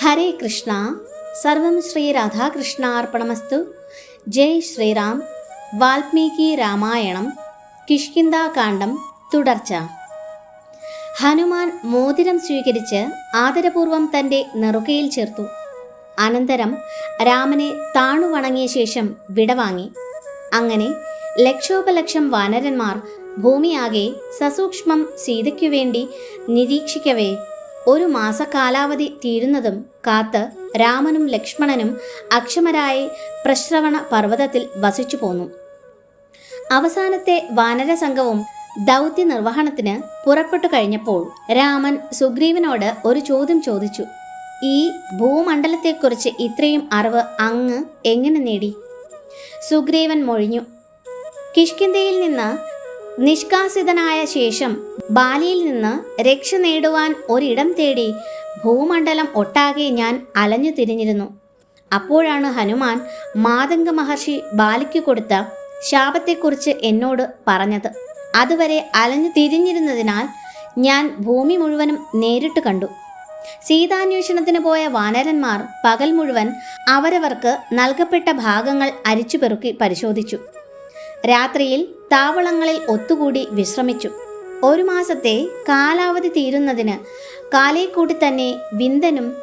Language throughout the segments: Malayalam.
ഹരേ കൃഷ്ണ. സർവം ശ്രീ രാധാകൃഷ്ണാർപ്പണമസ്തു. ജയ് ശ്രീറാം. വാൽമീകി രാമായണം. കിഷ്കിന്താകാന്ഡം തുടർച്ച. ഹനുമാൻ മോതിരം സ്വീകരിച്ച് ആദരപൂർവം തന്റെ നെറുകയിൽ ചേർത്തു. അനന്തരം രാമനെ താണുവണങ്ങിയ ശേഷം വിടവാങ്ങി. അങ്ങനെ ലക്ഷോപലക്ഷം വാനരന്മാർ ഭൂമിയാകെ സസൂക്ഷ്മം സീതയ്ക്കു വേണ്ടി നിരീക്ഷിക്കവേ ഒരു മാസകാലാവധി തീരുന്നതും കാത്ത് രാമനും ലക്ഷ്മണനും അക്ഷമരായി പ്രശ്രവണ പർവതത്തിൽ വസിച്ചു പോന്നു. അവസാനത്തെ വാനര സംഘവും ദൗത്യ നിർവഹണത്തിന് പുറപ്പെട്ടു കഴിഞ്ഞപ്പോൾ രാമൻ സുഗ്രീവനോട് ഒരു ചോദ്യം ചോദിച്ചു. ഈ ഭൂമണ്ഡലത്തെക്കുറിച്ച് ഇത്രയും അറിവ് അങ്ങ് എങ്ങനെ നേടി? സുഗ്രീവൻ മൊഴിഞ്ഞു. കിഷ്കിന്തയിൽ നിന്ന് നിഷ്കാസിതനായ ശേഷം ബാലിയിൽ നിന്ന് രക്ഷ നേടുവാൻ ഒരിടം തേടി ഭൂമണ്ഡലം ഒട്ടാകെ ഞാൻ അലഞ്ഞു തിരിഞ്ഞിരുന്നു. അപ്പോഴാണ് ഹനുമാൻ മാതംഗ മഹർഷി ബാലിക്ക് കൊടുത്ത ശാപത്തെക്കുറിച്ച് എന്നോട് പറഞ്ഞത്. അതുവരെ അലഞ്ഞു തിരിഞ്ഞിരുന്നതിനാൽ ഞാൻ ഭൂമി മുഴുവനും നേരിട്ട് കണ്ടു. സീതാന്വേഷണത്തിന് പോയ വാനരന്മാർ പകൽ മുഴുവൻ അവരവർക്ക് നൽകപ്പെട്ട ഭാഗങ്ങൾ അരിച്ചുപെറുക്കി പരിശോധിച്ചു. രാത്രിയിൽ താവളങ്ങളിൽ ഒത്തുകൂടി വിശ്രമിച്ചു. ഒരു മാസത്തെ കാലാവധി തീരുന്നതിന് കാലേക്കൂട്ടി തന്നെ വിന്ദനും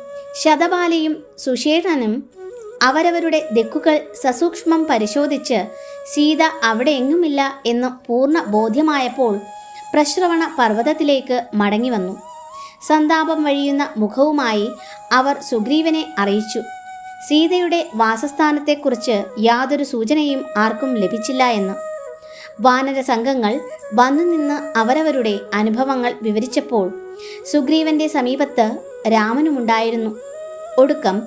ശതപാലിയും സുഷേണനും അവരവരുടെ ദിക്കുകൾ സസൂക്ഷ്മം പരിശോധിച്ച് സീത അവിടെ എങ്ങുമില്ല എന്ന് പൂർണ ബോധ്യമായപ്പോൾ പ്രശ്രവണ പർവതത്തിലേക്ക് മടങ്ങി വന്നു സന്താപം വഴിയുന്ന മുഖവുമായി അവർ സുഗ്രീവനെ അറിയിച്ചു. സീതയുടെ വാസസ്ഥാനത്തെക്കുറിച്ച് യാതൊരു സൂചനയും ആർക്കും ലഭിച്ചില്ല എന്ന്. വാനര സംഘങ്ങൾ വന്നു നിന്ന് അവരവരുടെ അനുഭവങ്ങൾ വിവരിച്ചപ്പോൾ സുഗ്രീവന്റെ സമീപത്ത് രാമനുമുണ്ടായിരുന്നു. ഒടുക്കം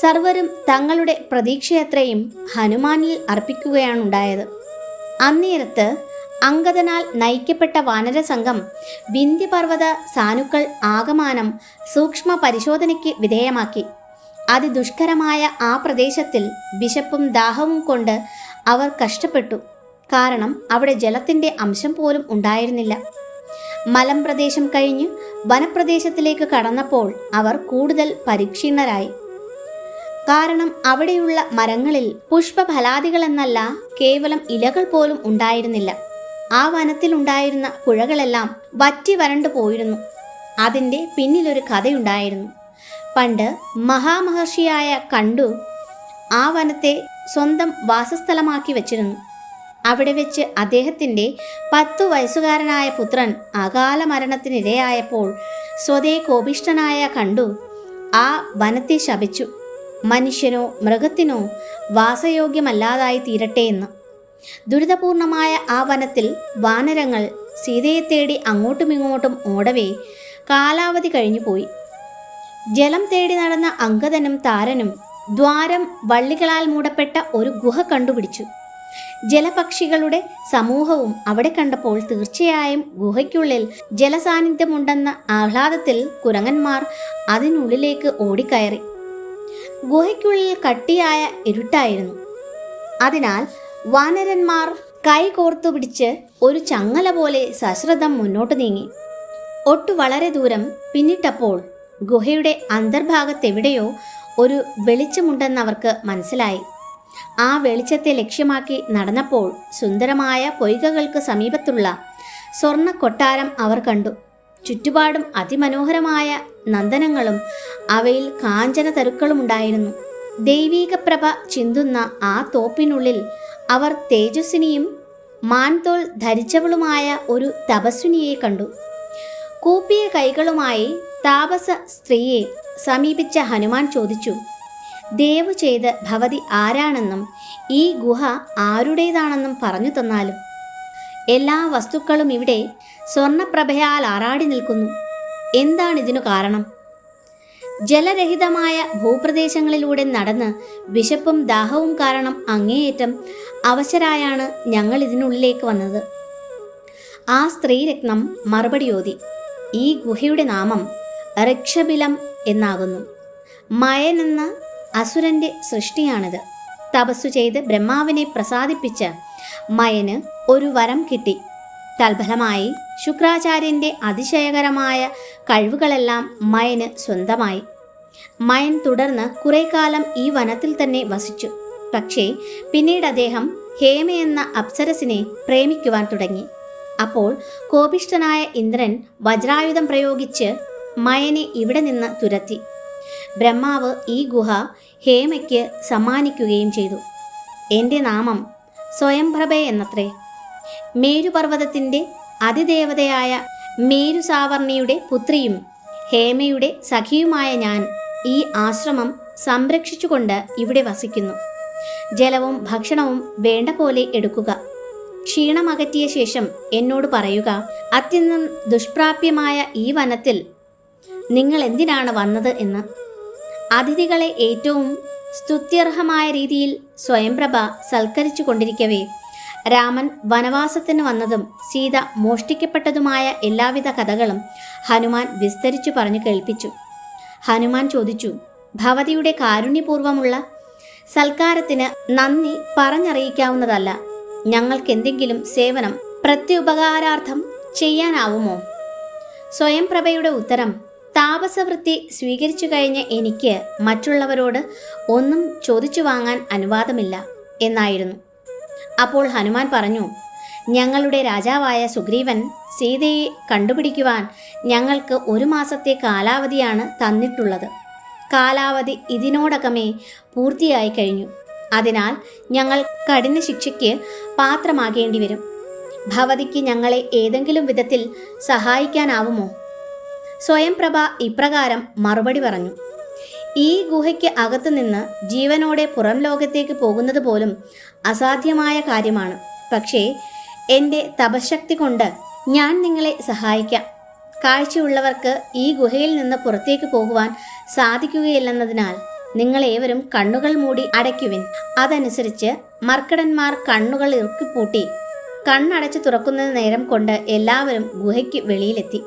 സർവരും തങ്ങളുടെ പ്രതീക്ഷയത്രയും ഹനുമാനിൽ അർപ്പിക്കുകയാണുണ്ടായത്. അന്നേരത്ത് അങ്കദനാൽ നയിക്കപ്പെട്ട വാനര സംഘം വിന്ധ്യപർവത സാനുക്കൾ ആകമാനം സൂക്ഷ്മ പരിശോധനയ്ക്ക് വിധേയമാക്കി. അതിദുഷ്കരമായ ആ പ്രദേശത്തിൽ വിശപ്പും ദാഹവും കൊണ്ട് അവർ കഷ്ടപ്പെട്ടു. കാരണം അവിടെ ജലത്തിന്റെ അംശം പോലും ഉണ്ടായിരുന്നില്ല. മലമ്പ്രദേശം കഴിഞ്ഞ് വനപ്രദേശത്തിലേക്ക് കടന്നപ്പോൾ അവർ കൂടുതൽ പരിക്ഷീണരായി. കാരണം അവിടെയുള്ള മരങ്ങളിൽ പുഷ്പഫലാദികളെന്നല്ല കേവലം ഇലകൾ പോലും ഉണ്ടായിരുന്നില്ല. ആ വനത്തിലുണ്ടായിരുന്ന പുഴകളെല്ലാം വറ്റി വരണ്ടു പോയിരുന്നു. അതിന്റെ പിന്നിലൊരു കഥയുണ്ടായിരുന്നു. പണ്ട് മഹാമഹർഷിയായ കണ്ടു ആ വനത്തെ സ്വന്തം വാസസ്ഥലമാക്കി വച്ചിരുന്നു. അവിടെ വെച്ച് അദ്ദേഹത്തിന്റെ പത്തു വയസ്സുകാരനായ പുത്രൻ അകാല മരണത്തിനിരയായപ്പോൾ സ്വതേ കോപിഷ്ടനായ കണ്ടു ആ വനത്തെ ശപിച്ചു. മനുഷ്യനോ മൃഗത്തിനോ വാസയോഗ്യമല്ലാതായി തീരട്ടെ എന്ന്. ദുരിതപൂർണമായ ആ വനത്തിൽ വാനരങ്ങൾ സീതയെ തേടി അങ്ങോട്ടുമിങ്ങോട്ടും ഓടവേ കാലാവധി കഴിഞ്ഞു പോയി ജലം തേടി നടന്ന അങ്കദനും താരനും ദ്വാരം വള്ളികളാൽ മൂടപ്പെട്ട ഒരു ഗുഹ കണ്ടുപിടിച്ചു. ജലപക്ഷികളുടെ സമൂഹവും അവിടെ കണ്ടപ്പോൾ തീർച്ചയായും ഗുഹയ്ക്കുള്ളിൽ ജലസാന്നിധ്യമുണ്ടെന്ന ആഹ്ലാദത്തിൽ കുരങ്ങന്മാർ അതിനുള്ളിലേക്ക് ഓടിക്കയറി. ഗുഹയ്ക്കുള്ളിൽ കട്ടിയായ ഇരുട്ടായിരുന്നു. അതിനാൽ വാനരന്മാർ കൈ കോർത്തു പിടിച്ച് ഒരു ചങ്ങല പോലെ സശ്രദ്ധം മുന്നോട്ട് നീങ്ങി. ഒട്ടു വളരെ ദൂരം പിന്നിട്ടപ്പോൾ ഗുഹയുടെ അന്തർഭാഗത്തെവിടെയോ ഒരു വെളിച്ചമുണ്ടെന്ന് അവർക്ക് മനസ്സിലായി. ആ വെളിച്ചത്തെ ലക്ഷ്യമാക്കി നടന്നപ്പോൾ സുന്ദരമായ പൊയ്കകൾക്ക് സമീപത്തുള്ള സ്വർണ കൊട്ടാരം അവർ കണ്ടു. ചുറ്റുപാടും അതിമനോഹരമായ നന്ദനങ്ങളും അവയിൽ കാഞ്ചന തരുക്കളുമുണ്ടായിരുന്നു. ദൈവീക പ്രഭ ചിന്തുന്ന ആ തോപ്പിനുള്ളിൽ അവർ തേജസ്വിനിയും മാൻതോൾ ധരിച്ചവളുമായ ഒരു തപസ്വിനിയെ കണ്ടു. കൂപ്പിയ കൈകളുമായി താപസ സ്ത്രീയെ സമീപിച്ച ഹനുമാൻ ചോദിച്ചു ദേവ് ചെയ്ത് ഭവതി ആരാണെന്നും ഈ ഗുഹ ആരുടേതാണെന്നും പറഞ്ഞു തന്നാലും എല്ലാ വസ്തുക്കളും ഇവിടെ സ്വർണപ്രഭയാൽ ആറാടി നിൽക്കുന്നു. എന്താണ് എന്താണിതിനു കാരണം? ജലരഹിതമായ ഭൂപ്രദേശങ്ങളിലൂടെ നടന്ന് വിശപ്പും ദാഹവും കാരണം അങ്ങേയറ്റം അവശരായാണ് ഞങ്ങൾ ഇതിനുള്ളിലേക്ക് വന്നത്. ആ സ്ത്രീരത്നം മറുപടിയോതി ഈ ഗുഹയുടെ നാമം ഋക്ഷബിലം എന്നാകുന്നു. മയൻ എന്ന അസുരന്റെ സൃഷ്ടിയാണിത്. തപസ്സു ചെയ്ത് ബ്രഹ്മാവിനെ പ്രസാദിപ്പിച്ച മയന് ഒരു വരം കിട്ടി. തൽഫലമായി ശുക്രാചാര്യന്റെ അതിശയകരമായ കഴിവുകളെല്ലാം മയന് സ്വന്തമായി. മയൻ തുടർന്ന് കുറെ കാലം ഈ വനത്തിൽ തന്നെ വസിച്ചു. പക്ഷേ പിന്നീട് അദ്ദേഹം ഹേമ എന്ന അപ്സരസിനെ പ്രേമിക്കുവാൻ തുടങ്ങി. അപ്പോൾ കോപിഷ്ഠനായ ഇന്ദ്രൻ വജ്രായുധം പ്രയോഗിച്ച് മയനെ ഇവിടെ നിന്ന് തുരത്തി. ബ്രഹ്മാവ് ഈ ഗുഹ ഹേമയ്ക്ക് സമ്മാനിക്കുകയും ചെയ്തു. എന്റെ നാമം സ്വയംപ്രഭ എന്നത്രേ. മേരുപർവതത്തിന്റെ അതിദേവതയായ മേരുസാവർണിയുടെ പുത്രിയും ഹേമയുടെ സഖിയുമായ ഞാൻ ഈ ആശ്രമം സംരക്ഷിച്ചുകൊണ്ട് ഇവിടെ വസിക്കുന്നു. ജലവും ഭക്ഷണവും വേണ്ട പോലെ എടുക്കുക. ക്ഷീണമകറ്റിയ ശേഷം എന്നോട് പറയുക അത്യന്തം ദുഷ്പ്രാപ്യമായ ഈ വനത്തിൽ നിങ്ങൾ എന്തിനാണ് വന്നത് എന്ന്. അതിഥികളെ ഏറ്റവും സ്തുത്യർഹമായ രീതിയിൽ സ്വയംപ്രഭ സൽക്കരിച്ചു കൊണ്ടിരിക്കവേ. രാമൻ വനവാസത്തിന് വന്നതും സീത മോഷ്ടിക്കപ്പെട്ടതുമായ എല്ലാവിധ കഥകളും ഹനുമാൻ വിസ്തരിച്ചു പറഞ്ഞു കേൾപ്പിച്ചു. ഹനുമാൻ ചോദിച്ചു ഭവതിയുടെ കാരുണ്യപൂർവമുള്ള സൽക്കാരത്തിന് നന്ദി പറഞ്ഞറിയിക്കാവുന്നതല്ല. ഞങ്ങൾക്കെന്തെങ്കിലും സേവനം പ്രത്യുപകാരാർത്ഥം ചെയ്യാനാവുമോ? സ്വയംപ്രഭയുടെ ഉത്തരം താപസവൃത്തി സ്വീകരിച്ചു കഴിഞ്ഞ എനിക്ക് മറ്റുള്ളവരോട് ഒന്നും ചോദിച്ചു വാങ്ങാൻ അനുവാദമില്ല എന്നായിരുന്നു. അപ്പോൾ ഹനുമാൻ പറഞ്ഞു ഞങ്ങളുടെ രാജാവായ സുഗ്രീവൻ സീതയെ കണ്ടുപിടിക്കുവാൻ ഞങ്ങൾക്ക് ഒരു മാസത്തെ കാലാവധിയാണ് തന്നിട്ടുള്ളത്. കാലാവധി ഇതിനോടകമേ പൂർത്തിയായി കഴിഞ്ഞു. അതിനാൽ ഞങ്ങൾ കഠിന ശിക്ഷയ്ക്ക് പാത്രമാകേണ്ടി വരും ഭവതിക്ക് ഞങ്ങളെ ഏതെങ്കിലും വിധത്തിൽ സഹായിക്കാനാവുമോ? സ്വയംപ്രഭ ഇപ്രകാരം മറുപടി പറഞ്ഞു. ഈ ഗുഹയ്ക്ക് അകത്തു നിന്ന് ജീവനോടെ പുറം ലോകത്തേക്ക് പോകുന്നത് പോലും അസാധ്യമായ കാര്യമാണ്. പക്ഷേ എന്റെ തപശക്തി കൊണ്ട് ഞാൻ നിങ്ങളെ സഹായിക്കാം. കാഴ്ചയുള്ളവർക്ക് ഈ ഗുഹയിൽ നിന്ന് പുറത്തേക്ക് പോകുവാൻ സാധിക്കുകയില്ലെന്നതിനാൽ നിങ്ങളേവരും കണ്ണുകൾ മൂടി അടയ്ക്കുവിൻ. അതനുസരിച്ച് മർക്കടന്മാർ കണ്ണുകൾ ഇറുക്കിപ്പൂട്ടി കണ്ണടച്ച് തുറക്കുന്നത് നേരം കൊണ്ട് എല്ലാവരും ഗുഹയ്ക്ക് വെളിയിലെത്തി.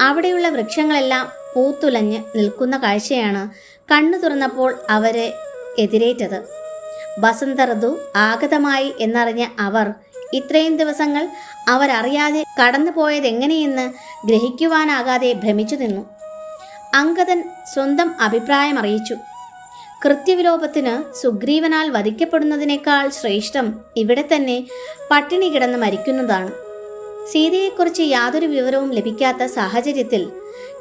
അവിടെയുള്ള വൃക്ഷങ്ങളെല്ലാം പൂത്തുലഞ്ഞ് നിൽക്കുന്ന കാഴ്ചയാണ് കണ്ണു തുറന്നപ്പോൾ അവരെ എതിരേറ്റത്. വസന്ത ഋതു ആഗതമായി എന്നറിഞ്ഞ അവർ ഇത്രയും ദിവസങ്ങൾ അവരറിയാതെ കടന്നുപോയതെങ്ങനെയെന്ന് ഗ്രഹിക്കുവാനാകാതെ ഭ്രമിച്ചു നിന്നു. അങ്കദൻ സ്വന്തം അഭിപ്രായം അറിയിച്ചു. കൃത്യവിലോപത്തിന് സുഗ്രീവനാൽ വധിക്കപ്പെടുന്നതിനേക്കാൾ ശ്രേഷ്ഠം ഇവിടെ തന്നെ പട്ടിണി കിടന്ന് മരിക്കുന്നതാണ്. സീതയെക്കുറിച്ച് യാതൊരു വിവരവും ലഭിക്കാത്ത സാഹചര്യത്തിൽ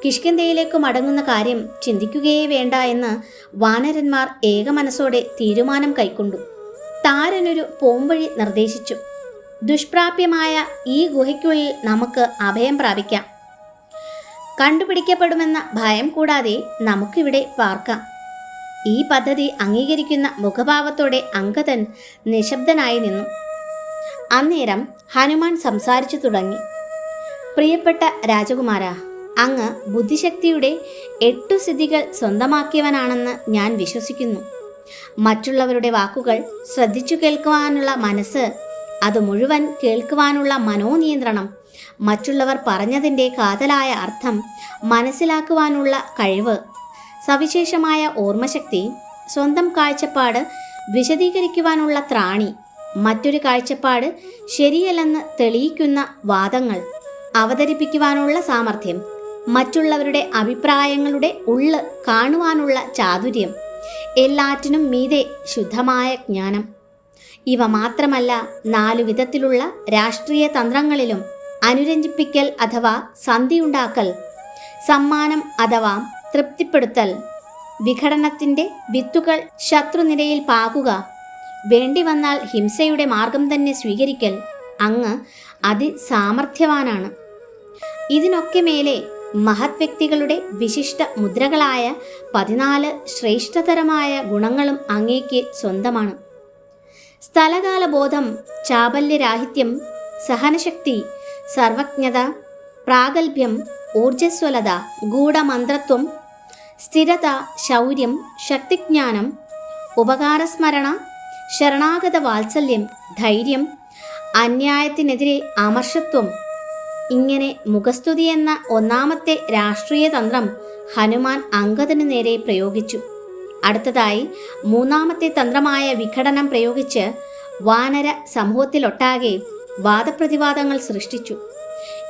കിഷ്കിന്ധയിലേക്ക് മടങ്ങുന്ന കാര്യം ചിന്തിക്കുകയേ വേണ്ട എന്ന് വാനരന്മാർ ഏക മനസ്സോടെ തീരുമാനം കൈക്കൊണ്ടു. താരനൊരു പോംവഴി നിർദ്ദേശിച്ചു. ദുഷ്പ്രാപ്യമായ ഈ ഗുഹയ്ക്കുള്ളിൽ നമുക്ക് അഭയം പ്രാപിക്കാം. കണ്ടുപിടിക്കപ്പെടുമെന്ന ഭയം കൂടാതെ നമുക്കിവിടെ പാർക്കാം. ഈ പദ്ധതി അംഗീകരിക്കുന്ന മുഖഭാവത്തോടെ അങ്കദൻ നിശബ്ദനായി നിന്നു. അന്നേരം ഹനുമാൻ സംസാരിച്ചു തുടങ്ങി. പ്രിയപ്പെട്ട രാജകുമാര അങ്ങ് ബുദ്ധിശക്തിയുടെ എട്ടു സ്ഥിതികൾ സ്വന്തമാക്കിയവനാണെന്ന് ഞാൻ വിശ്വസിക്കുന്നു. മറ്റുള്ളവരുടെ വാക്കുകൾ ശ്രദ്ധിച്ചു കേൾക്കുവാനുള്ള മനസ്സ് അത് മുഴുവൻ കേൾക്കുവാനുള്ള മനോനിയന്ത്രണം മറ്റുള്ളവർ പറഞ്ഞതിന്റെ കാതലായ അർത്ഥം മനസ്സിലാക്കുവാനുള്ള കഴിവ് സവിശേഷമായ ഓർമ്മശക്തി സ്വന്തം കാഴ്ചപ്പാട് വിശദീകരിക്കുവാനുള്ള ത്രാണി മറ്റൊരു കാഴ്ചപ്പാട് ശരിയല്ലെന്ന് തെളിയിക്കുന്ന വാദങ്ങൾ അവതരിപ്പിക്കുവാനുള്ള സാമർഥ്യം മറ്റുള്ളവരുടെ അഭിപ്രായങ്ങളുടെ ഉള്ള് കാണുവാനുള്ള ചാതുര്യം എല്ലാറ്റിനും മീതെ ശുദ്ധമായ ജ്ഞാനം. ഇവ മാത്രമല്ല നാലു വിധത്തിലുള്ള രാഷ്ട്രീയ തന്ത്രങ്ങളിലും അനുരഞ്ജിപ്പിക്കൽ അഥവാ സന്ധിയുണ്ടാക്കൽ സമ്മാനം അഥവാ തൃപ്തിപ്പെടുത്തൽ വിഘടനത്തിന്റെ വിത്തുകൾ ശത്രുനിരയിൽ പാകുക വേണ്ടി വന്നാൽ ഹിംസയുടെ മാർഗം തന്നെ സ്വീകരിക്കൽ അങ്ങ് അതിസാമർഥ്യവാനാണ്. ഇതിനൊക്കെ മേലെ മഹത് വ്യക്തികളുടെ വിശിഷ്ട മുദ്രകളായ പതിനാല് ശ്രേഷ്ഠതരമായ ഗുണങ്ങളും അങ്ങേക്ക് സ്വന്തമാണ്. സ്ഥലകാല ബോധം ചാബല്യരാഹിത്യം സഹനശക്തി സർവജ്ഞത പ്രാഗൽഭ്യം ഊർജസ്വലത ഗൂഢമന്ത്രത്വം സ്ഥിരത ശൗര്യം ശക്തിജ്ഞാനം ഉപകാരസ്മരണ ശരണാഗത വാത്സല്യം ധൈര്യം അന്യായത്തിനെതിരെ അമർഷത്വം ഇങ്ങനെ മുഖസ്തുതി എന്ന ഒന്നാമത്തെ രാഷ്ട്രീയ തന്ത്രം ഹനുമാൻ അംഗതനു നേരെ പ്രയോഗിച്ചു. അടുത്തതായി മൂന്നാമത്തെ തന്ത്രമായ വിഘടനം പ്രയോഗിച്ച് വാനര സമൂഹത്തിലൊട്ടാകെ വാദപ്രതിവാദങ്ങൾ സൃഷ്ടിച്ചു.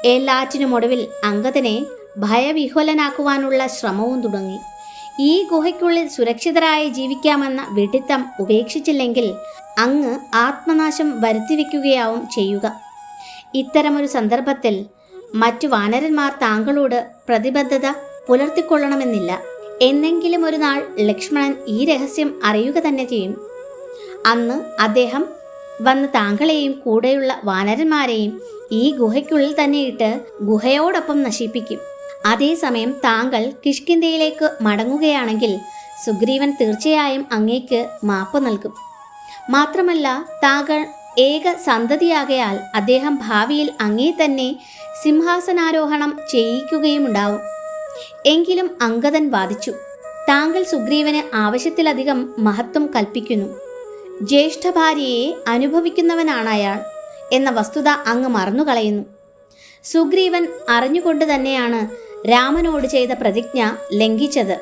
എല്ലാറ്റിനുമൊടുവിൽ അങ്കദനെ ഭയവിഹ്വലനാക്കുവാനുള്ള ശ്രമവും തുടങ്ങി. ഈ ഗുഹയ്ക്കുള്ളിൽ സുരക്ഷിതരായി ജീവിക്കാമെന്ന വെടിത്തം ഉപേക്ഷിച്ചില്ലെങ്കിൽ അങ്ങ് ആത്മനാശം വരുത്തിവെക്കുകയാവും ചെയ്യുക. ഇത്തരമൊരു സന്ദർഭത്തിൽ മറ്റു വാനരന്മാർ താങ്കളോട് പ്രതിബദ്ധത പുലർത്തിക്കൊള്ളണമെന്നില്ല. എന്നെങ്കിലും ഒരു നാൾ ലക്ഷ്മണൻ ഈ രഹസ്യം അറിയുക തന്നെ ചെയ്യും. അന്ന് അദ്ദേഹം വന്ന് താങ്കളെയും കൂടെയുള്ള വാനരന്മാരെയും ഈ ഗുഹയ്ക്കുള്ളിൽ തന്നെയിട്ട് ഗുഹയോടൊപ്പം നശിപ്പിക്കും. അതേസമയം താങ്കൾ കിഷ്കിന്ധയിലേക്ക് മടങ്ങുകയാണെങ്കിൽ സുഗ്രീവൻ തീർച്ചയായും അങ്ങേക്ക് മാപ്പ് നൽകും. മാത്രമല്ല താങ്കൾ ഏക സന്തതിയാകയാൽ അദ്ദേഹം ഭാവിയിൽ അങ്ങേ തന്നെ സിംഹാസനാരോഹണം ചെയ്യിക്കുകയുമുണ്ടാവും. എങ്കിലും അങ്കദൻ വാദിച്ചു. താങ്കൾ സുഗ്രീവന് ആവശ്യത്തിലധികം മഹത്വം കൽപ്പിക്കുന്നു. ജ്യേഷ്ഠ ഭാര്യയെ അനുഭവിക്കുന്നവനാണ് അയാൾ എന്ന വസ്തുത അങ്ങ് മറന്നുകളയുന്നു. സുഗ്രീവൻ അറിഞ്ഞുകൊണ്ട് തന്നെയാണ് രാമനോട് ചെയ്ത പ്രതിജ്ഞ ലംഘിച്ചത്.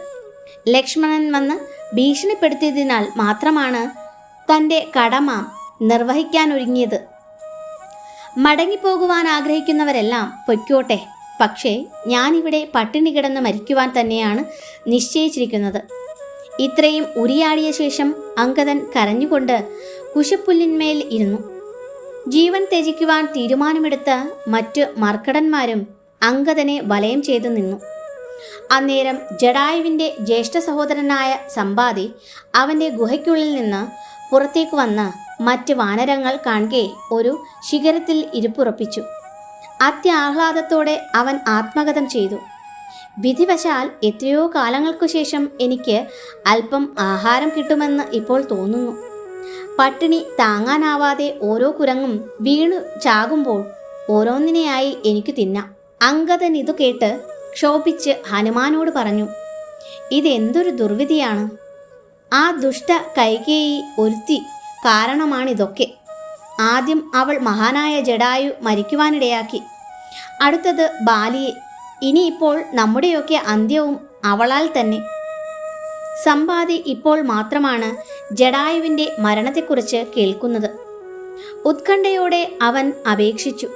ലക്ഷ്മണൻ വന്ന് ഭീഷണിപ്പെടുത്തിയതിനാൽ മാത്രമാണ് തന്റെ കടമ നിർവഹിക്കാനൊരുങ്ങിയത് മടങ്ങിപ്പോകുവാൻ ആഗ്രഹിക്കുന്നവരെല്ലാം പൊയ്ക്കോട്ടെ പക്ഷേ ഞാനിവിടെ പട്ടിണി കിടന്ന് മരിക്കുവാൻ തന്നെയാണ് നിശ്ചയിച്ചിരിക്കുന്നത്. ഇത്രയും ഉരിയാടിയ ശേഷം അങ്കദൻ കരഞ്ഞുകൊണ്ട് കുശപ്പുല്ലിന്മേൽ ഇരുന്നു. ജീവൻ ത്യജിക്കുവാൻ തീരുമാനമെടുത്ത മറ്റ് മർക്കടന്മാരും അങ്കദനെ വലയം ചെയ്തു നിന്നു. അന്നേരം ജഡായുവിന്റെ ജ്യേഷ്ഠ സഹോദരനായ സമ്പാതി അവന്റെ ഗുഹയ്ക്കുള്ളിൽ നിന്ന് പുറത്തേക്ക് വന്ന് മറ്റ് വാനരങ്ങൾ കാണുകയെ ഒരു ശിഖരത്തിൽ ഇരിപ്പുറപ്പിച്ചു. അത്യാഹ്ലാദത്തോടെ അവൻ ആത്മഗതം ചെയ്തു. വിധിവശാൽ എത്രയോ കാലങ്ങൾക്കു ശേഷം എനിക്ക് അല്പം ആഹാരം കിട്ടുമെന്ന് ഇപ്പോൾ തോന്നുന്നു. പട്ടിണി താങ്ങാനാവാതെ ഓരോ കുരങ്ങും വീണു ചാകുമ്പോൾ ഓരോന്നിനെയായി എനിക്ക് തിന്നാം. അങ്കദൻ ഇതു കേട്ട് ക്ഷോഭിച്ച് ഹനുമാനോട് പറഞ്ഞു ഇതെന്തൊരു ദുർവിധിയാണ്. ആ ദുഷ്ട കൈകേയി ഒരുത്തി കാരണമാണിതൊക്കെ. ആദ്യം അവൾ മഹാനായ ജഡായു മരിക്കുവാനിടയാക്കി. അടുത്തത് ബാലിയെ. ഇനിയിപ്പോൾ നമ്മുടെയൊക്കെ അന്ത്യവും അവളാൽ തന്നെ. സമ്പാദി ഇപ്പോൾ മാത്രമാണ് ജഡായുവിന്റെ മരണത്തെക്കുറിച്ച് കേൾക്കുന്നത്. ഉത്കണ്ഠയോടെ അവൻ അപേക്ഷിച്ചു.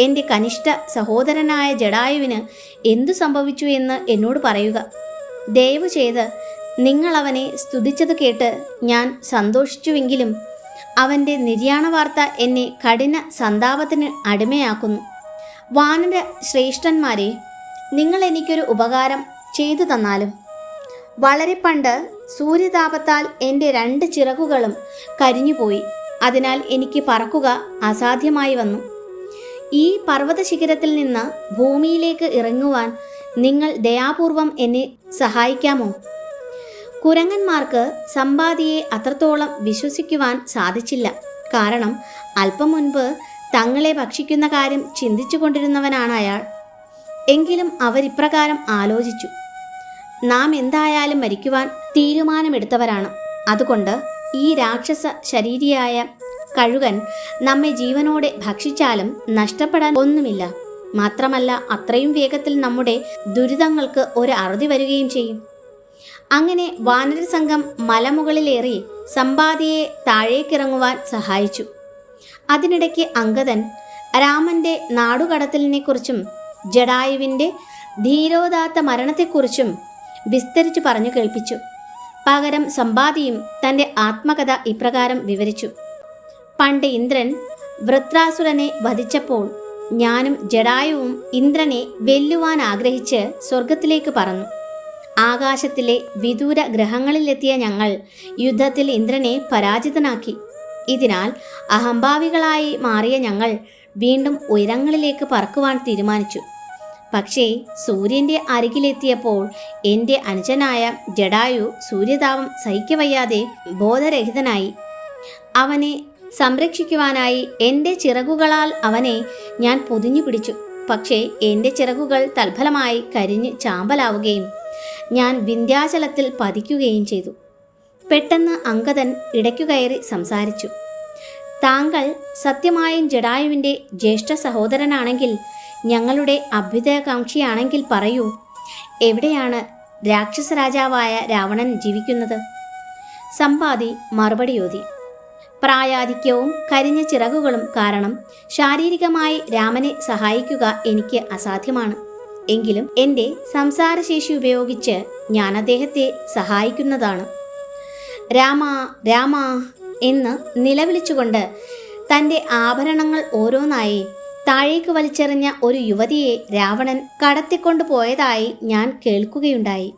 എന്റെ കനിഷ്ഠ സഹോദരനായ ജഡായുവിന് എന്തു സംഭവിച്ചു എന്ന് എന്നോട് പറയുക. ദയവ് ചെയ്ത് നിങ്ങൾ അവനെ സ്തുതിച്ചത് കേട്ട് ഞാൻ സന്തോഷിച്ചുവെങ്കിലും അവന്റെ നിര്യാണ വാർത്ത എന്നെ കഠിന സന്താപത്തിന് അടിമയാക്കുന്നു. വാനര ശ്രേഷ്ഠന്മാരെ നിങ്ങൾ എനിക്കൊരു ഉപകാരം ചെയ്തു തന്നാലും. വളരെ പണ്ട് സൂര്യതാപത്താൽ എന്റെ രണ്ട് ചിറകുകളും കരിഞ്ഞുപോയി. അതിനാൽ എനിക്ക് പറക്കുക അസാധ്യമായി വന്നു. ഈ പർവത ശിഖരത്തിൽ നിന്ന് ഭൂമിയിലേക്ക് ഇറങ്ങുവാൻ നിങ്ങൾ ദയാപൂർവം എന്നെ സഹായിക്കാമോ? കുരങ്ങന്മാർക്ക് സമ്പാദിയെ അത്രത്തോളം വിശ്വസിക്കുവാൻ സാധിച്ചില്ല. കാരണം അല്പം മുൻപ് തങ്ങളെ ഭക്ഷിക്കുന്ന കാര്യം ചിന്തിച്ചു കൊണ്ടിരുന്നവനാണ് അയാൾ. എങ്കിലും അവരിപ്രകാരം ആലോചിച്ചു. നാം എന്തായാലും മരിക്കുവാൻ തീരുമാനമെടുത്തവരാണ്. അതുകൊണ്ട് ഈ രാക്ഷസ ശരീരിയായ കഴുകൻ നമ്മെ ജീവനോടെ ഭക്ഷിച്ചാലും നഷ്ടപ്പെടാൻ ഒന്നുമില്ല. മാത്രമല്ല അത്രയും വേഗത്തിൽ നമ്മുടെ ദുരിതങ്ങൾക്ക് ഒരു അറുതി വരികയും ചെയ്യും. അങ്ങനെ വാനര സംഘം മലമുകളിലേറി സമ്പാദിയെ താഴേക്കിറങ്ങുവാൻ സഹായിച്ചു. അതിനിടയ്ക്ക് അങ്കദൻ രാമന്റെ നാടുകടത്തലിനെക്കുറിച്ചും ജഡായുവിന്റെ ധീരോദാത്ത മരണത്തെക്കുറിച്ചും വിസ്തരിച്ചു പറഞ്ഞു കേൾപ്പിച്ചു. പകരം സമ്പാദിയും തന്റെ ആത്മകഥ ഇപ്രകാരം വിവരിച്ചു. പണ്ട് ഇന്ദ്രൻ വൃത്രാസുരനെ വധിച്ചപ്പോൾ ഞാനും ജഡായുവും ഇന്ദ്രനെ വെല്ലുവാൻ ആഗ്രഹിച്ച് സ്വർഗത്തിലേക്ക് പറന്നു. ആകാശത്തിലെ വിദൂര ഗ്രഹങ്ങളിലെത്തിയ ഞങ്ങൾ യുദ്ധത്തിൽ ഇന്ദ്രനെ പരാജിതനാക്കി. ഇതിനാൽ അഹംഭാവികളായി മാറിയ ഞങ്ങൾ വീണ്ടും ഉയരങ്ങളിലേക്ക് പറക്കുവാൻ തീരുമാനിച്ചു. പക്ഷേ സൂര്യന്റെ അരികിലെത്തിയപ്പോൾ എന്റെ അനുജനായ ജഡായു സൂര്യതാപം സഹിക്കവയ്യാതെ ബോധരഹിതനായി. അവനെ സംരക്ഷിക്കുവാനായി എന്റെ ചിറകുകളാൽ അവനെ ഞാൻ പൊതിഞ്ഞു പിടിച്ചു. പക്ഷേ എന്റെ ചിറകുകൾ തൽഫലമായി കരിഞ്ഞ് ചാമ്പലാവുകയും ഞാൻ വിന്ധ്യാചലത്തിൽ പതിക്കുകയും ചെയ്തു. പെട്ടെന്ന് അങ്കദൻ ഇടയ്ക്കു കയറി സംസാരിച്ചു. താങ്കൾ സത്യമായും ജഡായുവിന്റെ ജ്യേഷ്ഠ സഹോദരനാണെങ്കിൽ ഞങ്ങളുടെ അഭ്യുദയകാംക്ഷിയാണെങ്കിൽ പറയൂ എവിടെയാണ് രാക്ഷസരാജാവായ രാവണൻ ജീവിക്കുന്നത്? സമ്പാദി മറുപടിയോതി പ്രായാധിക്യവും കരിഞ്ഞ ചിറകുകളും കാരണം ശാരീരികമായി രാമനെ സഹായിക്കുക എനിക്ക് അസാധ്യമാണ്. എങ്കിലും എന്റെ സംസാരശേഷി ഉപയോഗിച്ച് ഞാൻ അദ്ദേഹത്തെ സഹായിക്കുന്നതാണ്. രാമ രാമ എന്ന് നിലവിളിച്ചുകൊണ്ട് തന്റെ ആഭരണങ്ങൾ ഓരോന്നായി താഴേക്ക് വലിച്ചെറിഞ്ഞ ഒരു യുവതിയെ രാവണൻ കടത്തിക്കൊണ്ടു പോയതായി ഞാൻ കേൾക്കുകയുണ്ടായി.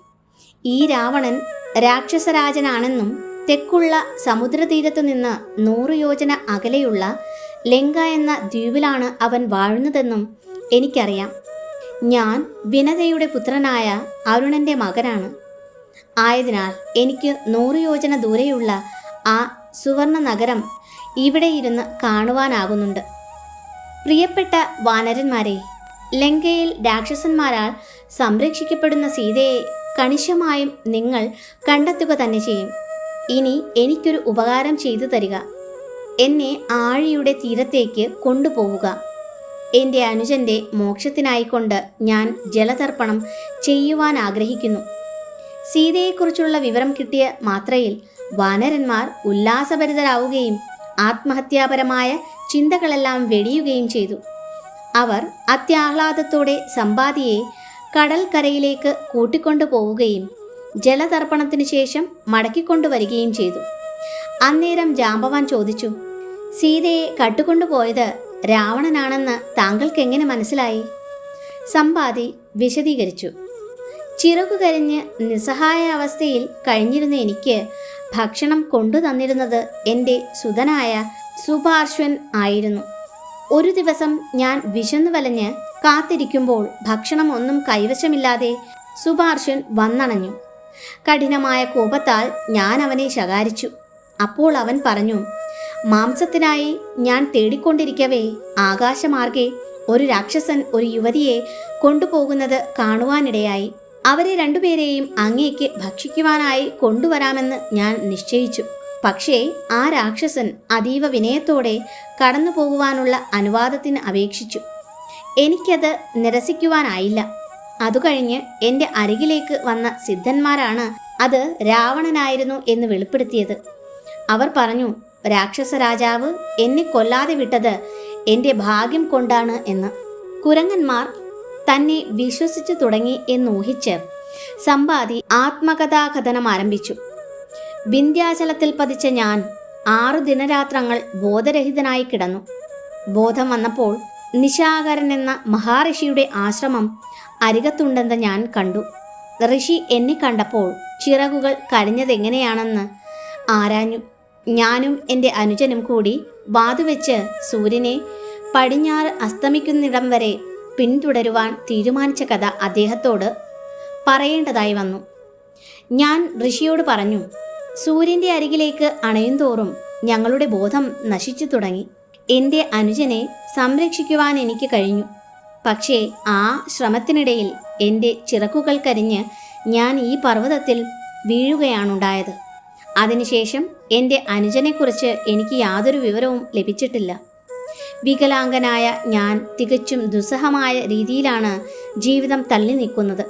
ഈ രാവണൻ രാക്ഷസരാജനാണെന്നും തെക്കുള്ള സമുദ്രതീരത്തു നിന്ന് നൂറ് യോജന അകലെയുള്ള ലങ്ക എന്ന ദ്വീപിലാണ് അവൻ വാഴുന്നതെന്നും എനിക്കറിയാം. ഞാൻ വിനതയുടെ പുത്രനായ അരുണന്റെ മകനാണ്. ആയതിനാൽ എനിക്ക് നൂറ് യോജന ദൂരെയുള്ള ആ സുവർണ നഗരം ഇവിടെ ഇരുന്ന് കാണുവാനാകുന്നുണ്ട്. പ്രിയപ്പെട്ട വാനരന്മാരെ ലങ്കയിൽ രാക്ഷസന്മാരാൽ സംരക്ഷിക്കപ്പെടുന്ന സീതയെ കണിശമായും നിങ്ങൾ കണ്ടെത്തുക തന്നെ ചെയ്യും. ഇനി എനിക്കൊരു ഉപകാരം ചെയ്തു തരിക. എന്നെ ആഴിയുടെ തീരത്തേക്ക് കൊണ്ടുപോവുക. എന്റെ അനുജന്റെ മോക്ഷത്തിനായിക്കൊണ്ട് ഞാൻ ജലതർപ്പണം ചെയ്യുവാൻ ആഗ്രഹിക്കുന്നു. സീതയെക്കുറിച്ചുള്ള വിവരം കിട്ടിയ മാത്രയിൽ വാനരന്മാർ ഉല്ലാസഭരിതരാവുകയും ആത്മഹത്യാപരമായ ചിന്തകളെല്ലാം വെടിയുകയും ചെയ്തു. അവർ അത്യാഹ്ലാദത്തോടെ സമ്പാദിയെ കടൽക്കരയിലേക്ക് കൂട്ടിക്കൊണ്ടു പോവുകയും ജലതർപ്പണത്തിനു ശേഷം മടക്കിക്കൊണ്ടുവരികയും ചെയ്തു. അന്നേരം ജാമ്പവാൻ ചോദിച്ചു സീതയെ കട്ടുകൊണ്ടുപോയത് രാവണനാണെന്ന് താങ്കൾക്ക് എങ്ങനെ മനസ്സിലായി? സമ്പാദി വിശദീകരിച്ചു ചിറകു കരിഞ്ഞ് നിസ്സഹായ അവസ്ഥയിൽ കഴിഞ്ഞിരുന്ന എനിക്ക് ഭക്ഷണം കൊണ്ടു തന്നിരുന്നത് എന്റെ സുതനായ സുപാർശ്വൻ ആയിരുന്നു. ഒരു ദിവസം ഞാൻ വിശന്നു വലഞ്ഞ് കാത്തിരിക്കുമ്പോൾ ഭക്ഷണം ഒന്നും കൈവശമില്ലാതെ സുപാർശ്വൻ വന്നണഞ്ഞു. കഠിനമായ കോപത്താൽ ഞാൻ അവനെ ശകാരിച്ചു. അപ്പോൾ അവൻ പറഞ്ഞു മാംസത്തിനായി ഞാൻ തേടിക്കൊണ്ടിരിക്കവേ ആകാശമാർഗെ ഒരു രാക്ഷസൻ ഒരു യുവതിയെ കൊണ്ടുപോകുന്നത് കാണുവാനിടയായി. അവരെ രണ്ടുപേരെയും അങ്ങേക്ക് ഭക്ഷിക്കുവാനായി കൊണ്ടുവരാമെന്ന് ഞാൻ നിശ്ചയിച്ചു. പക്ഷേ ആ രാക്ഷസൻ അതീവ വിനയത്തോടെ കടന്നു പോകുവാനുള്ള അനുവാദത്തിന് അപേക്ഷിച്ചു. എനിക്കത് നിരസിക്കുവാനായില്ല. അതുകഴിഞ്ഞ് എന്റെ അരികിലേക്ക് വന്ന സിദ്ധന്മാരാണ് അത് രാവണനായിരുന്നു എന്ന് വെളിപ്പെടുത്തിയത്. അവർ പറഞ്ഞു രാക്ഷസ രാജാവ് എന്നെ കൊല്ലാതെ വിട്ടത് എന്റെ ഭാഗ്യം കൊണ്ടാണ് എന്ന്. കുരങ്ങന്മാർ തന്നെ വിശ്വസിച്ചു തുടങ്ങി എന്നൂഹിച്ച് സമ്പാദി ആത്മകഥാകഥനം ആരംഭിച്ചു. വിന്ധ്യാചലത്തിൽ പതിച്ച ഞാൻ ആറു ദിനരാത്രങ്ങൾ ബോധരഹിതനായി കിടന്നു. ബോധം വന്നപ്പോൾ നിശാകരൻ എന്ന മഹാഋഷിയുടെ ആശ്രമം അരികത്തുണ്ടെന്ന് ഞാൻ കണ്ടു. ഋഷി എന്നെ കണ്ടപ്പോൾ ചിറകുകൾ കരിഞ്ഞതെങ്ങനെയാണെന്ന് ആരാഞ്ഞു. ഞാനും എന്റെ അനുജനും കൂടി വാതുവെച്ച് സൂര്യനെ പടിഞ്ഞാറ് അസ്തമിക്കുന്നിടം വരെ പിന്തുടരുവാൻ തീരുമാനിച്ച കഥ അദ്ദേഹത്തോട് പറയേണ്ടതായി വന്നു. ഞാൻ ഋഷിയോട് പറഞ്ഞു സൂര്യന്റെ അരികിലേക്ക് അണയുന്തോറും ഞങ്ങളുടെ ബോധം നശിച്ചു തുടങ്ങി. എന്റെ അനുജനെ സംരക്ഷിക്കുവാൻ എനിക്ക് കഴിഞ്ഞു. പക്ഷേ ആ ശ്രമത്തിനിടയിൽ എന്റെ ചിറക്കുകൾ കരിഞ്ഞ് ഞാൻ ഈ പർവതത്തിൽ വീഴുകയാണുണ്ടായത്. അതിനുശേഷം എന്റെ അനുജനെക്കുറിച്ച് എനിക്ക് യാതൊരു വിവരവും ലഭിച്ചിട്ടില്ല. വികലാംഗനായ ഞാൻ തികച്ചും ദുസ്സഹമായ രീതിയിലാണ് ജീവിതം തള്ളി നിൽക്കുന്നത്.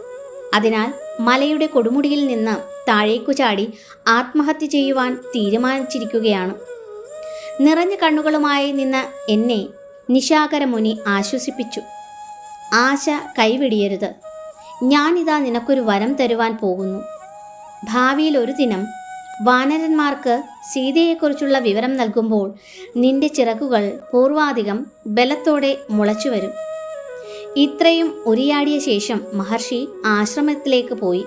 അതിനാൽ മലയുടെ കൊടുമുടിയിൽ നിന്ന് താഴേക്കു ചാടി ആത്മഹത്യ ചെയ്യുവാൻ തീരുമാനിച്ചിരിക്കുകയാണ്. നിറഞ്ഞ കണ്ണുകളുമായി നിന്ന് എന്നെ നിശാകരമുനി ആശ്വസിപ്പിച്ചു. ആശ കൈവിടിയരുത്. ഞാനിതാ നിനക്കൊരു വരം തരുവാൻ പോകുന്നു. ഭാവിയിൽ ഒരു ദിനം വാനരന്മാർക്ക് സീതയെക്കുറിച്ചുള്ള വിവരം നൽകുമ്പോൾ നിന്റെ ചിറകുകൾ പൂർവാധികം ബലത്തോടെ മുളച്ചു വരും. ഇത്രയും ഉരിയാടിയ ശേഷം മഹർഷി ആശ്രമത്തിലേക്ക് പോയി.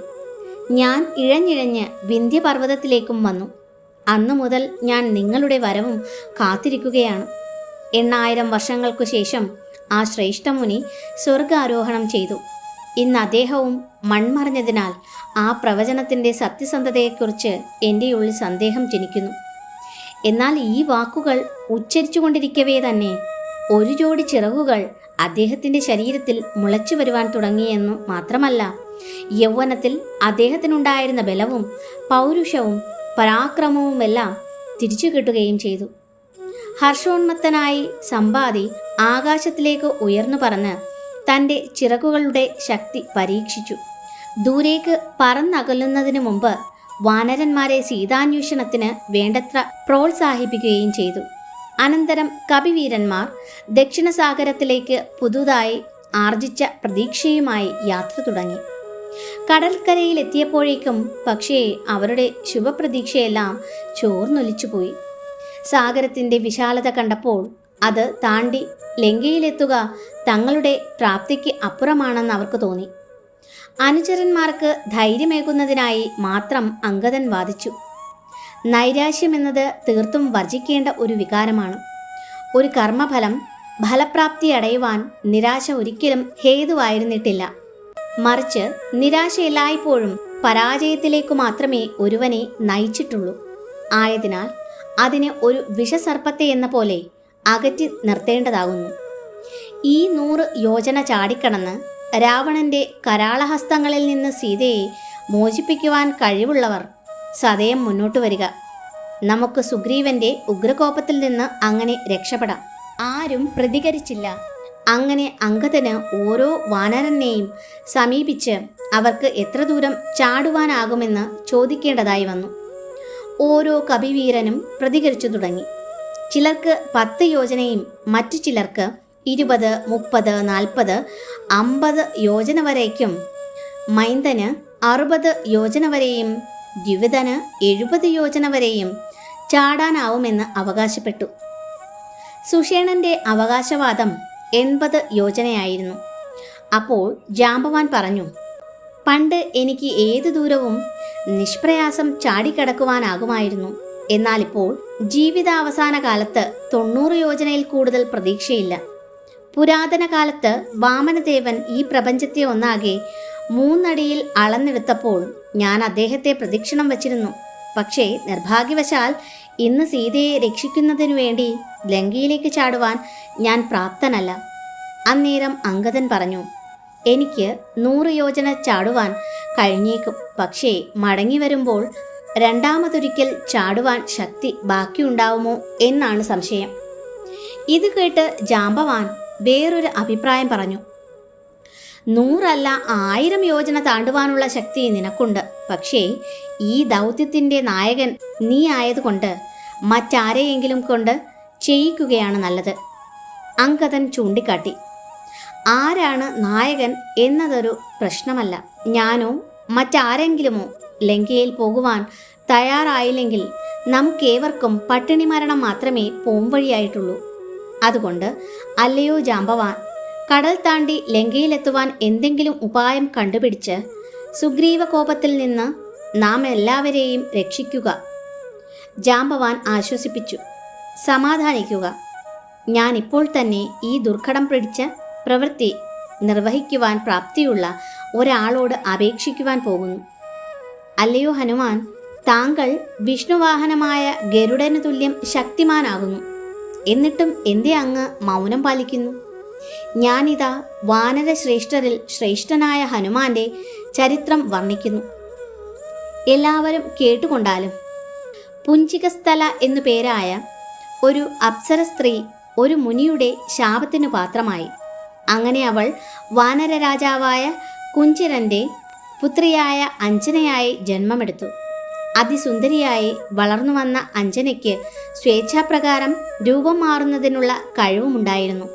ഞാൻ ഇഴഞ്ഞിഴഞ്ഞ് വിന്ധ്യപർവതത്തിലേക്കും വന്നു. അന്നു മുതൽ ഞാൻ നിങ്ങളുടെ വരവും കാത്തിരിക്കുകയാണ്. എണ്ണായിരം വർഷങ്ങൾക്കു ശേഷം ആ ശ്രേഷ്ഠമുനി സ്വർഗാരോഹണം ചെയ്തു. ഇന്ന് അദ്ദേഹവും മൺമറഞ്ഞതിനാൽ ആ പ്രവചനത്തിന്റെ സത്യസന്ധതയെക്കുറിച്ച് എന്റെ ഉള്ളിൽ സന്ദേഹം ജനിക്കുന്നു. എന്നാൽ ഈ വാക്കുകൾ ഉച്ചരിച്ചുകൊണ്ടിരിക്കവേ തന്നെ ഒരു ജോഡി ചിറകുകൾ അദ്ദേഹത്തിന്റെ ശരീരത്തിൽ മുളച്ചു വരുവാൻ തുടങ്ങിയെന്നു മാത്രമല്ല യൗവനത്തിൽ അദ്ദേഹത്തിനുണ്ടായിരുന്ന ബലവും പൗരുഷവും പരാക്രമവുമെല്ലാം തിരിച്ചു കിട്ടുകയും ചെയ്തു. ഹർഷോന്മത്തനായി സമ്പാദി ആകാശത്തിലേക്ക് ഉയർന്നു പറന്ന് തന്റെ ചിറകുകളുടെ ശക്തി പരീക്ഷിച്ചു. ദൂരേക്ക് പറന്നകലുന്നതിനു മുമ്പ് വാനരന്മാരെ സീതാന്വേഷണത്തിന് വേണ്ടത്ര പ്രോത്സാഹിപ്പിക്കുകയും ചെയ്തു. അനന്തരം കവിവീരന്മാർ ദക്ഷിണസാഗരത്തിലേക്ക് പുതുതായി ആർജിച്ച പ്രതീക്ഷയുമായി യാത്ര തുടങ്ങി. കടൽക്കരയിലെത്തിയപ്പോഴേക്കും പക്ഷേ അവരുടെ ശുഭപ്രതീക്ഷയെല്ലാം ചോർന്നൊലിച്ചുപോയി. സാഗരത്തിന്റെ വിശാലത കണ്ടപ്പോൾ അത് താണ്ടി ലങ്കയിലെത്തുക തങ്ങളുടെ പ്രാപ്തിക്ക് അപ്പുറമാണെന്ന് അവർക്ക് തോന്നി. അനുചരന്മാർക്ക് ധൈര്യമേകുന്നതിനായി മാത്രം അങ്കദൻ വാദിച്ചു. നൈരാശ്യമെന്നത് തീർത്തും വർജിക്കേണ്ട ഒരു വികാരമാണ്. ഒരു കർമ്മഫലം ഫലപ്രാപ്തി അടയുവാൻ നിരാശ ഒരിക്കലും ഹേതുവായിരുന്നിട്ടില്ല. മറിച്ച് നിരാശ എല്ലായ്പ്പോഴും പരാജയത്തിലേക്കു മാത്രമേ ഒരുവനെ നയിച്ചിട്ടുള്ളൂ. ആയതിനാൽ അതിനെ ഒരു വിഷസർപ്പത്തെ എന്ന പോലെ അകറ്റി നിർത്തേണ്ടതാകുന്നു. ഈ നൂറ് യോജന ചാടിക്കടന്ന് രാവണന്റെ കരാളഹസ്തങ്ങളിൽ നിന്ന് സീതയെ മോചിപ്പിക്കുവാൻ കഴിവുള്ളവർ സതയം മുന്നോട്ട് വരിക. നമുക്ക് സുഗ്രീവന്റെ ഉഗ്രകോപത്തിൽ നിന്ന് അങ്ങനെ രക്ഷപ്പെടാം. ആരും പ്രതികരിച്ചില്ല. അങ്ങനെ അങ്കദന് ഓരോ വാനരനെയും സമീപിച്ച് അവർക്ക് എത്ര ദൂരം ചാടുവാനാകുമെന്ന് ചോദിക്കേണ്ടതായി വന്നു. ഓരോ കവിവീരനും പ്രതികരിച്ചു തുടങ്ങി. ചിലർക്ക് പത്ത് യോജനയും മറ്റു ചിലർക്ക് ഇരുപത് മുപ്പത് നാൽപ്പത് അമ്പത് യോജന വരേക്കും മൈന്ദന് അറുപത് യോജന വരെയും ദ്വിവിധന് എഴുപത് യോജന വരെയും ചാടാനാവുമെന്ന് അവകാശപ്പെട്ടു. സുഷേണന്റെ അവകാശവാദം എൺപത് യോജനയായിരുന്നു. അപ്പോൾ ജാമ്പവാൻ പറഞ്ഞു പണ്ട് എനിക്ക് ഏതു ദൂരവും നിഷ്പ്രയാസം ചാടിക്കടക്കുവാനാകുമായിരുന്നു. എന്നാലിപ്പോൾ ജീവിതാവസാന കാലത്ത് തൊണ്ണൂറ് യോജനയിൽ കൂടുതൽ പ്രതീക്ഷയില്ല. പുരാതന കാലത്ത് വാമനദേവൻ ഈ പ്രപഞ്ചത്തെ ഒന്നാകെ മൂന്നടിയിൽ അളന്നെടുത്തപ്പോൾ ഞാൻ അദ്ദേഹത്തെ പ്രദക്ഷിണം വച്ചിരുന്നു. പക്ഷേ നിർഭാഗ്യവശാൽ ഇന്ന് സീതയെ രക്ഷിക്കുന്നതിനു വേണ്ടി ലങ്കയിലേക്ക് ചാടുവാൻ ഞാൻ പ്രാപ്തനല്ല. അന്നേരം അങ്കദൻ പറഞ്ഞു എനിക്ക് നൂറ് യോജന ചാടുവാൻ കഴിഞ്ഞേക്കും. പക്ഷേ മടങ്ങി വരുമ്പോൾ രണ്ടാമതൊരിക്കൽ ചാടുവാൻ ശക്തി ബാക്കിയുണ്ടാവുമോ എന്നാണ് സംശയം. ഇത് കേട്ട് ജാമ്പവാൻ വേറൊരു അഭിപ്രായം പറഞ്ഞു. നൂറല്ല ആയിരം യോജന താണ്ടുവാനുള്ള ശക്തി നിനക്കുണ്ട്. പക്ഷേ ഈ ദൗത്യത്തിന്റെ നായകൻ നീ ആയതുകൊണ്ട് മറ്റാരെയെങ്കിലും കൊണ്ട് ചെയ്യിക്കുകയാണ് നല്ലത്. അങ്കതൻ ചൂണ്ടിക്കാട്ടി. ആരാണ് നായകൻ എന്നതൊരു പ്രശ്നമല്ല. ഞാനോ മറ്റാരെങ്കിലുമോ ലങ്കയിൽ പോകുവാൻ തയ്യാറായില്ലെങ്കിൽ നമുക്കേവർക്കും പട്ടിണി മരണം മാത്രമേ പോംവഴിയായിട്ടുള്ളൂ. അതുകൊണ്ട് അല്ലയോ ജാമ്പവാൻ കടൽ താണ്ടി ലങ്കയിലെത്തുവാൻ എന്തെങ്കിലും ഉപായം കണ്ടുപിടിച്ച് സുഗ്രീവ കോപത്തിൽ നിന്ന് നാം എല്ലാവരെയും രക്ഷിക്കുക. ജാമ്പവാൻ ആശ്വസിപ്പിച്ചു. സമാധാനിക്കുക. ഞാനിപ്പോൾ തന്നെ ഈ ദുർഘടം പിടിച്ച പ്രവൃത്തി നിർവഹിക്കുവാൻ പ്രാപ്തിയുള്ള ഒരാളോട് അപേക്ഷിക്കുവാൻ പോകുന്നു. അല്ലയോ ഹനുമാൻ താങ്കൾ വിഷ്ണുവാഹനമായ ഗരുഡന് തുല്യം ശക്തിമാനാകുന്നു. എന്നിട്ടും എന്തേ അങ്ങ് മൗനം പാലിക്കുന്നു? ഞാനിതാ വാനര ശ്രേഷ്ഠരിൽ ശ്രേഷ്ഠനായ ഹനുമാന്റെ ചരിത്രം വർണിക്കുന്നു. എല്ലാവരും കേട്ടുകൊണ്ടാലും. പുഞ്ചികസ്ഥല എന്നു പേരായ ഒരു അപ്സര സ്ത്രീ ഒരു മുനിയുടെ ശാപത്തിനു പാത്രമായി. അങ്ങനെ അവൾ വാനര രാജാവായ കുഞ്ചിരന്റെ പുത്രിയായ അഞ്ജനയായി ജന്മമെടുത്തു. അതിസുന്ദരിയായി വളർന്നു വന്ന അഞ്ജനയ്ക്ക് സ്വേച്ഛാപ്രകാരം രൂപം മാറുന്നതിനുള്ള കഴിവുമുണ്ടായിരുന്നു.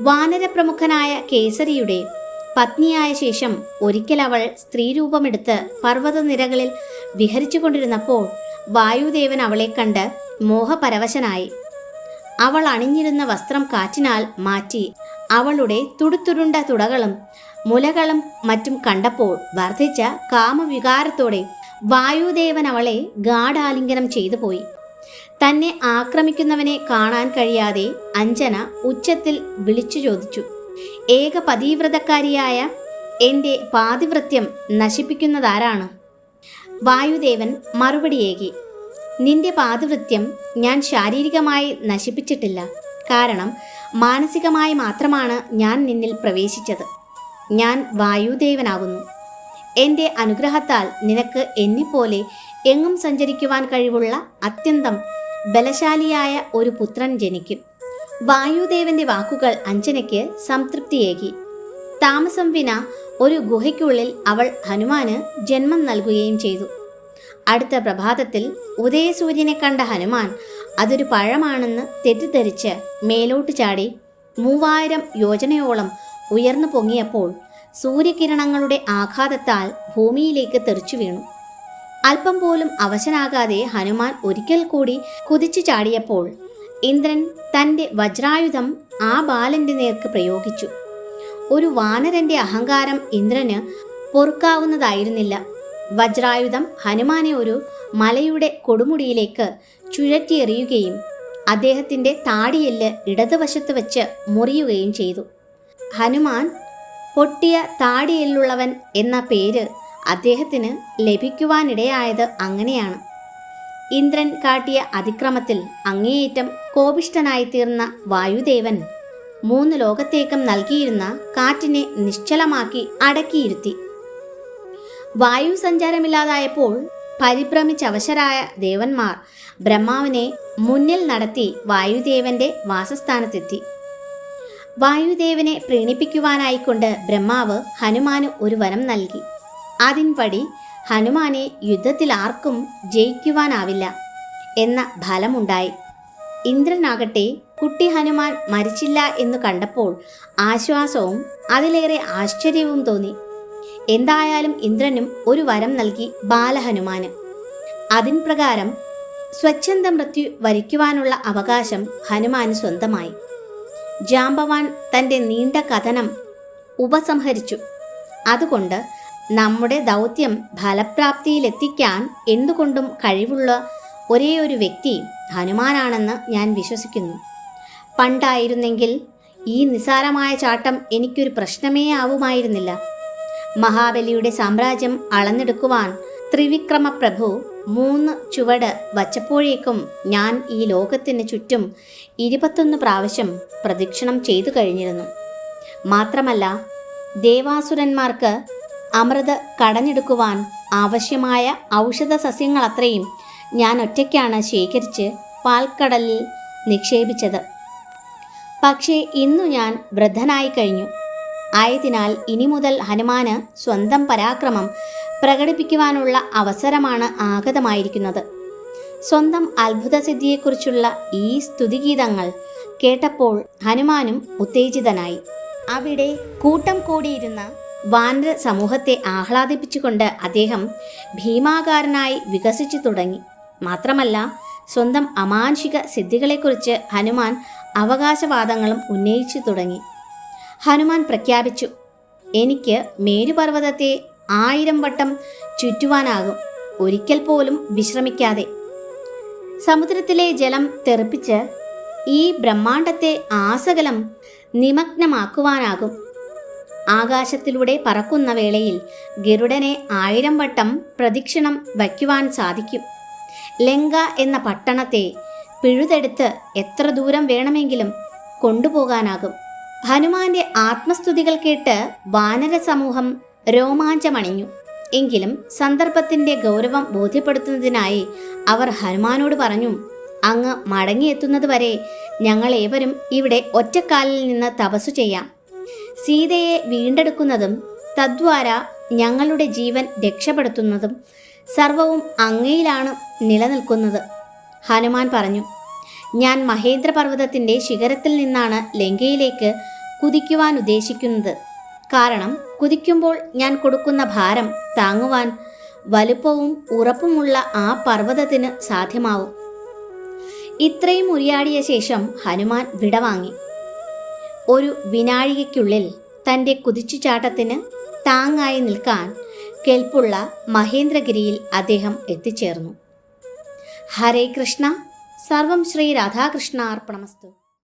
വാനരപ്രമുഖനായ കേസരിയുടെ പത്നിയായ ശേഷം ഒരിക്കൽ അവൾ സ്ത്രീരൂപമെടുത്ത് പർവതനിരകളിൽ വിഹരിച്ചുകൊണ്ടിരുന്നപ്പോൾ വായുദേവൻ അവളെ കണ്ട് മോഹപരവശനായി. അവൾ അണിഞ്ഞിരുന്ന വസ്ത്രം കാറ്റിനാൽ മാറ്റി അവളുടെ തുടുത്തുരുണ്ട തുടകളും മുലകളും മറ്റും കണ്ടപ്പോൾ വർദ്ധിച്ച കാമവികാരത്തോടെ വായുദേവൻ അവളെ ഗാഢാലിംഗനം ചെയ്തു പോയി. തന്നെ ആക്രമിക്കുന്നവനെ കാണാൻ കഴിയാതെ അഞ്ജന ഉച്ചത്തിൽ വിളിച്ചു ചോദിച്ചു. ഏക പതിവ്രതക്കാരിയായ എന്റെ പാതിവൃത്യം നശിപ്പിക്കുന്നതാരാണ്? വായുദേവൻ മറുപടിയേകി നിന്റെ പാതിവൃത്യം ഞാൻ ശാരീരികമായി നശിപ്പിച്ചിട്ടില്ല. കാരണം മാനസികമായി മാത്രമാണ് ഞാൻ നിന്നിൽ പ്രവേശിച്ചത്. ഞാൻ വായുദേവനാകുന്നു. എന്റെ അനുഗ്രഹത്താൽ നിനക്ക് എന്നെപ്പോലെ എങ്ങും സഞ്ചരിക്കുവാൻ കഴിവുള്ള അത്യന്തം ബലശാലിയായ ഒരു പുത്രൻ ജനിക്കും. വായുദേവന്റെ വാക്കുകൾ അഞ്ജനയ്ക്ക് സംതൃപ്തിയേകി. താമസം വിന ഒരു ഗുഹയ്ക്കുള്ളിൽ അവൾ ഹനുമാന് ജന്മം നൽകുകയും ചെയ്തു. അടുത്ത പ്രഭാതത്തിൽ ഉദയസൂര്യനെ കണ്ട ഹനുമാൻ അതൊരു പഴമാണെന്ന് തെറ്റിദ്ധരിച്ച് മേലോട്ട് ചാടി മൂവായിരം യോജനയോളം ഉയർന്നു പൊങ്ങിയപ്പോൾ സൂര്യകിരണങ്ങളുടെ ആഘാതത്താൽ ഭൂമിയിലേക്ക് തെറിച്ചു വീണു. അല്പം പോലും അവശനാകാതെ ഹനുമാൻ ഒരിക്കൽ കൂടി കുതിച്ചു ചാടിയപ്പോൾ ഇന്ദ്രൻ തന്റെ വജ്രായുധം ആ ബാലന്റെ നേർക്ക് പ്രയോഗിച്ചു. ഒരു വാനരന്റെ അഹങ്കാരം ഇന്ദ്രന് പൊറുക്കാവുന്നതായിരുന്നില്ല. വജ്രായുധം ഹനുമാനെ ഒരു മലയുടെ കൊടുമുടിയിലേക്ക് ചുഴറ്റിയെറിയുകയും അദ്ദേഹത്തിന്റെ താടിയെല്ല് ഇടതുവശത്ത് വെച്ച് മുറിയുകയും ചെയ്തു. ഹനുമാൻ പൊട്ടിയ താടിയെല്ലുള്ളവൻ എന്ന പേര് അദ്ദേഹത്തിന് ലഭിക്കുവാനിടയായത് അങ്ങനെയാണ്. ഇന്ദ്രൻ കാട്ടിയ അതിക്രമത്തിൽ അങ്ങേയറ്റം കോപിഷ്ഠനായി തീർന്ന വായുദേവൻ മൂന്ന് ലോകത്തേക്കും നൽകിയിരുന്ന കാറ്റിനെ നിശ്ചലമാക്കി അടക്കിയിരുത്തി. വായു സഞ്ചാരമില്ലാതായപ്പോൾ പരിഭ്രമിച്ചവശരായ ദേവന്മാർ ബ്രഹ്മാവിനെ മുന്നിൽ നടത്തി വായുദേവന്റെ വാസസ്ഥാനത്തെത്തി. വായുദേവനെ പ്രീണിപ്പിക്കുവാനായിക്കൊണ്ട് ബ്രഹ്മാവ് ഹനുമാന് ഒരു വരം നൽകി. അതിൻപടി ഹനുമാനെ യുദ്ധത്തിൽ ആർക്കും ജയിക്കുവാനാവില്ല എന്ന ഫലമുണ്ടായി. ഇന്ദ്രനാകട്ടെ കുട്ടി ഹനുമാൻ മരിച്ചില്ല എന്ന് കണ്ടപ്പോൾ ആശ്വാസവും അതിലേറെ ആശ്ചര്യവും തോന്നി. എന്തായാലും ഇന്ദ്രനും ഒരു വരം നൽകി ബാലഹനുമാന്. അതിൻ പ്രകാരം സ്വച്ഛന്ത മൃത്യു വരിക്കുവാനുള്ള അവകാശം ഹനുമാന് സ്വന്തമായി. ജാംബവാൻ തന്റെ നീണ്ട കഥനം ഉപസംഹരിച്ചു. അതുകൊണ്ട് നമ്മുടെ ദൗത്യം ഫലപ്രാപ്തിയിലെത്തിക്കാൻ എന്തുകൊണ്ടും കഴിവുള്ള ഒരേ ഒരു വ്യക്തി ഹനുമാനാണെന്ന് ഞാൻ വിശ്വസിക്കുന്നു. പണ്ടായിരുന്നെങ്കിൽ ഈ നിസാരമായ ചാട്ടം എനിക്കൊരു പ്രശ്നമേ ആവുമായിരുന്നില്ല. മഹാബലിയുടെ സാമ്രാജ്യം അളന്നെടുക്കുവാൻ ത്രിവിക്രമ പ്രഭു മൂന്ന് ചുവട് വച്ചപ്പോഴേക്കും ഞാൻ ഈ ലോകത്തിന് ചുറ്റും ഇരുപത്തൊന്ന് പ്രാവശ്യം പ്രദക്ഷിണം ചെയ്തു കഴിഞ്ഞിരുന്നു. മാത്രമല്ല ദേവാസുരന്മാർക്ക് അമൃത് കടഞ്ഞെടുക്കുവാൻ ആവശ്യമായ ഔഷധ സസ്യങ്ങൾ അത്രയും ഞാൻ ഒറ്റയ്ക്കാണ് ശേഖരിച്ച് പാൽക്കടലിൽ നിക്ഷേപിച്ചത്. പക്ഷേ ഇന്നു ഞാൻ വൃദ്ധനായി കഴിഞ്ഞു. ആയതിനാൽ ഇനി മുതൽ ഹനുമാന് സ്വന്തം പരാക്രമം പ്രകടിപ്പിക്കുവാനുള്ള അവസരമാണ് ആഗതമായിരിക്കുന്നത്. സ്വന്തം അത്ഭുതസിദ്ധിയെക്കുറിച്ചുള്ള ഈ സ്തുതിഗീതങ്ങൾ കേട്ടപ്പോൾ ഹനുമാനും ഉത്തേജിതനായി. അവിടെ കൂട്ടം കൂടിയിരുന്ന വാനര സമൂഹത്തെ ആഹ്ലാദിപ്പിച്ചുകൊണ്ട് അദ്ദേഹം ഭീമാകാരനായി വികസിച്ചു തുടങ്ങി. മാത്രമല്ല സ്വന്തം അമാനുഷിക സിദ്ധികളെക്കുറിച്ച് ഹനുമാൻ അവകാശവാദങ്ങളും ഉന്നയിച്ചു തുടങ്ങി. ഹനുമാൻ പ്രഖ്യാപിച്ചു. എനിക്ക് മേരുപർവതത്തെ ആയിരം വട്ടം ചുറ്റുവാനാകും. ഒരിക്കൽ പോലും വിശ്രമിക്കാതെ. സമുദ്രത്തിലെ ജലം തെറിപ്പിച്ച് ഈ ബ്രഹ്മാണ്ടത്തെ ആസകലം നിമഗ്നമാക്കുവാനാകും. ആകാശത്തിലൂടെ പറക്കുന്ന വേളയിൽ ഗരുഡനെ ആയിരം വട്ടം പ്രദക്ഷിണം വയ്ക്കുവാൻ സാധിക്കും. ലങ്ക എന്ന പട്ടണത്തെ പിഴുതെടുത്ത് എത്ര ദൂരം വേണമെങ്കിലും കൊണ്ടുപോകാനാകും. ഹനുമാന്റെ ആത്മസ്തുതികൾ കേട്ട് വാനര സമൂഹം രോമാഞ്ചമണിഞ്ഞു. എങ്കിലും സന്ദർഭത്തിന്റെ ഗൗരവം ബോധ്യപ്പെടുത്തുന്നതിനായി അവർ ഹനുമാനോട് പറഞ്ഞു അങ്ങ് മടങ്ങിയെത്തുന്നതുവരെ ഞങ്ങൾ ഏവരും ഇവിടെ ഒറ്റക്കാലിൽ നിന്ന് തപസ്സു ചെയ്യാം. സീതയെ വീണ്ടെടുക്കുന്നതും തദ്വാര ഞങ്ങളുടെ ജീവൻ രക്ഷപ്പെടുത്തുന്നതും സർവവും അങ്ങയിലാണ് നിലനിൽക്കുന്നത്. ഹനുമാൻ പറഞ്ഞു ഞാൻ മഹേന്ദ്രപർവതത്തിന്റെ ശിഖരത്തിൽ നിന്നാണ് ലങ്കയിലേക്ക് കുതിക്കുവാൻ ഉദ്ദേശിക്കുന്നത്. കാരണം കുതിക്കുമ്പോൾ ഞാൻ കൊടുക്കുന്ന ഭാരം താങ്ങുവാൻ വലുപ്പവും ഉറപ്പുമുള്ള ആ പർവതത്തിന് സാധ്യമാവും. ഇത്രയും ഉരിയാടിയ ശേഷം ഹനുമാൻ വിടവാങ്ങി. ഒരു വിനാഴികയ്ക്കുള്ളിൽ തന്റെ കുതിച്ചുചാട്ടത്തിന് താങ്ങായി നിൽക്കാൻ കെൽപ്പുള്ള മഹേന്ദ്രഗിരിയിൽ അദ്ദേഹം എത്തിച്ചേർന്നു. ഹരേ കൃഷ്ണ സർവം ശ്രീ രാധാകൃഷ്ണ അർപ്പണമസ്തു